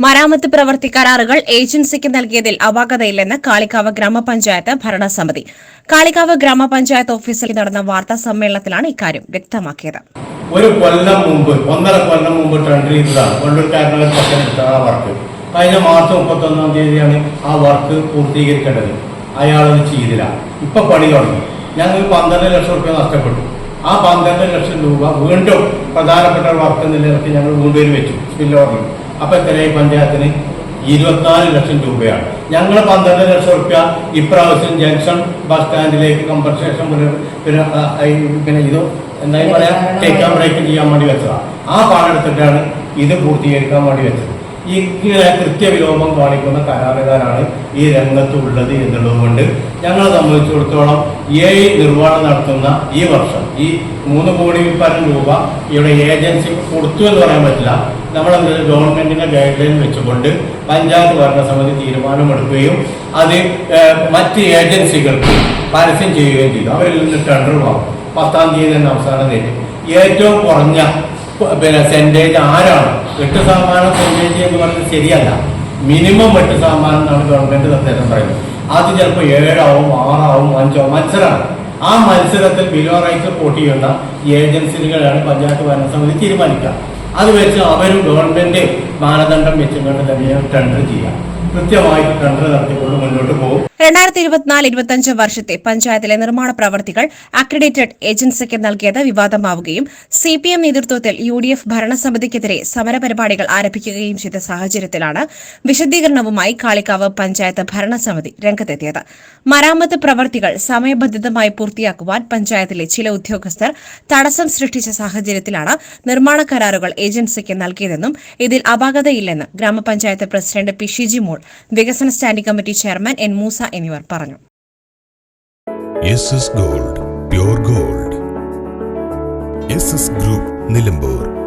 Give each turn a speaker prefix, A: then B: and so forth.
A: മരാമത്ത് പ്രവൃത്തി കരാറുകൾ ഏജൻസിക്ക് നൽകിയതിൽ അപാകതയില്ലെന്ന് കാളിക്കാവ് ഗ്രാമപഞ്ചായത്ത് ഭരണസമിതി. കാളിക്കാവ് ഗ്രാമപഞ്ചായത്ത് ഓഫീസിൽ നടന്ന വാർത്താ സമ്മേളനത്തിലാണ് ഇക്കാര്യം വ്യക്തമാക്കിയത്.
B: ഒരു കൊല്ലം മുമ്പ് ഒന്നര കൊല്ലം മുമ്പ് ടെൻഡർ ചെയ്തതാണ്. പറ്റം എടുത്ത ആ വർക്ക്. കഴിഞ്ഞ മാർച്ച് മുപ്പത്തൊന്നാം തീയതിയാണ് ആ വർക്ക് പൂർത്തീകരിക്കേണ്ടത്. അയാളത് ചെയ്തില്ല. ഇപ്പൊ പണി തുടങ്ങി. ഞങ്ങൾ പന്ത്രണ്ട് ലക്ഷം റുപ്യ നഷ്ടപ്പെട്ടു. ആ പന്ത്രണ്ട് ലക്ഷം രൂപ വീണ്ടും പ്രധാനപ്പെട്ട വർക്ക് നിലനിർത്തി ഞങ്ങൾ വീണ്ടും വെച്ചു. സ്പിൽ ഓർഡർ അപ്പൊ എത്രയായി പഞ്ചായത്തിന്? ഇരുപത്തിനാല് ലക്ഷം രൂപയാണ്. ഞങ്ങൾ പന്ത്രണ്ട് ലക്ഷം റുപ്യ ഇപ്രാവശ്യം ജംഗ്ഷൻ ബസ് സ്റ്റാൻഡിലേക്ക് കമ്പൻസേഷൻ പിന്നെ ഇത് എന്തായാലും പറയാം? ടേക്ക് ബ്രേക്ക് ചെയ്യാൻ വേണ്ടി വെച്ചതാണ് ആ പാടെടുത്തിട്ടാണ് ഇത് പൂർത്തീകരിക്കാൻ വേണ്ടി വെച്ചത്. ഇങ്ങനെ കൃത്യവിലോപം കാണിക്കുന്ന കരാറുകാരാണ് ഈ രംഗത്ത് ഉള്ളത് എന്നുള്ളത് കൊണ്ട് ഞങ്ങളെ സംബന്ധിച്ചിടത്തോളം എ നിർവഹണം നടത്തുന്ന ഈ വർഷം ഈ മൂന്ന് കോടി പരം രൂപ ഇവിടെ ഏജൻസി കൊടുത്തു എന്ന് പറയാൻ പറ്റില്ല. നമ്മളത് ഗവൺമെന്റിന്റെ ഗൈഡ് ലൈൻ വെച്ചുകൊണ്ട് പഞ്ചായത്ത് ഭരണസമിതി തീരുമാനമെടുക്കുകയും അത് മറ്റ് ഏജൻസികൾക്ക് പരസ്യം ചെയ്യുകയും ചെയ്തു. അവരിൽ നിന്ന് ടെൻഡർ വാങ്ങും. പത്താം തീയതി തന്നെ അവസാനം തീയതി ഏറ്റവും കുറഞ്ഞ പിന്നെ സെന്റേജ് ആരാണ്? എട്ട് ശതമാനം സെന്റേജ് എന്ന് പറയുന്നത് ശരിയല്ല. മിനിമം എട്ട് ശതമാനം എന്നാണ് ഗവൺമെന്റ് നിർദ്ദേശം പറയുന്നത്. അത് ചിലപ്പോൾ ഏഴാവും ആറാവും അഞ്ചാവും മത്സരമാണ് ആ മത്സരത്തിൽ ബിലോ റൈറ്റ് വോട്ട് ചെയ്യുന്ന ഏജൻസികളാണ് പഞ്ചായത്ത് ഭരണസമിതി തീരുമാനിക്കുക. അത് വെച്ച് അവരും ഗവൺമെന്റ് മാനദണ്ഡം വെച്ചുകൊണ്ട് തന്നെ ടെൻഡർ ചെയ്യുക കൃത്യമായിട്ട് ടെൻഡർ നടത്തിക്കൊണ്ട് മുന്നോട്ട് പോകും.
A: രണ്ടായിരത്തി ഇരുപത്തിനാല് ഇരുപത്തിയഞ്ച് വർഷത്തെ പഞ്ചായത്തിലെ നിർമ്മാണ പ്രവർത്തികൾ അക്രഡിറ്റഡ് ഏജൻസിക്ക് നൽകിയത് വിവാദമാവുകയും സി പി എം നേതൃത്വത്തിൽ യു ഡി എഫ് ഭരണസമിതിക്കെതിരെ സമരപരിപാടികൾ ആരംഭിക്കുകയും ചെയ്ത സാഹചര്യത്തിലാണ് വിശദീകരണവുമായി കാളിക്കാവ് പഞ്ചായത്ത് ഭരണസമിതി രംഗത്തെത്തിയത്. മരാമത്ത് പ്രവർത്തികൾ സമയബന്ധിതമായി പൂർത്തിയാക്കുവാൻ പഞ്ചായത്തിലെ ചില ഉദ്യോഗസ്ഥർ തടസ്സം സൃഷ്ടിച്ച സാഹചര്യത്തിലാണ് നിർമ്മാണ കരാറുകൾ ഏജൻസിക്ക് നൽകിയതെന്നും ഇതിൽ അപാകതയില്ലെന്ന് ഗ്രാമപഞ്ചായത്ത് പ്രസിഡന്റ് പി ഷിജി മോൾ വികസന standing committee chairman N Moosa എന്നിവർ പറഞ്ഞു.
C: Gold pure gold. Group Nilambur.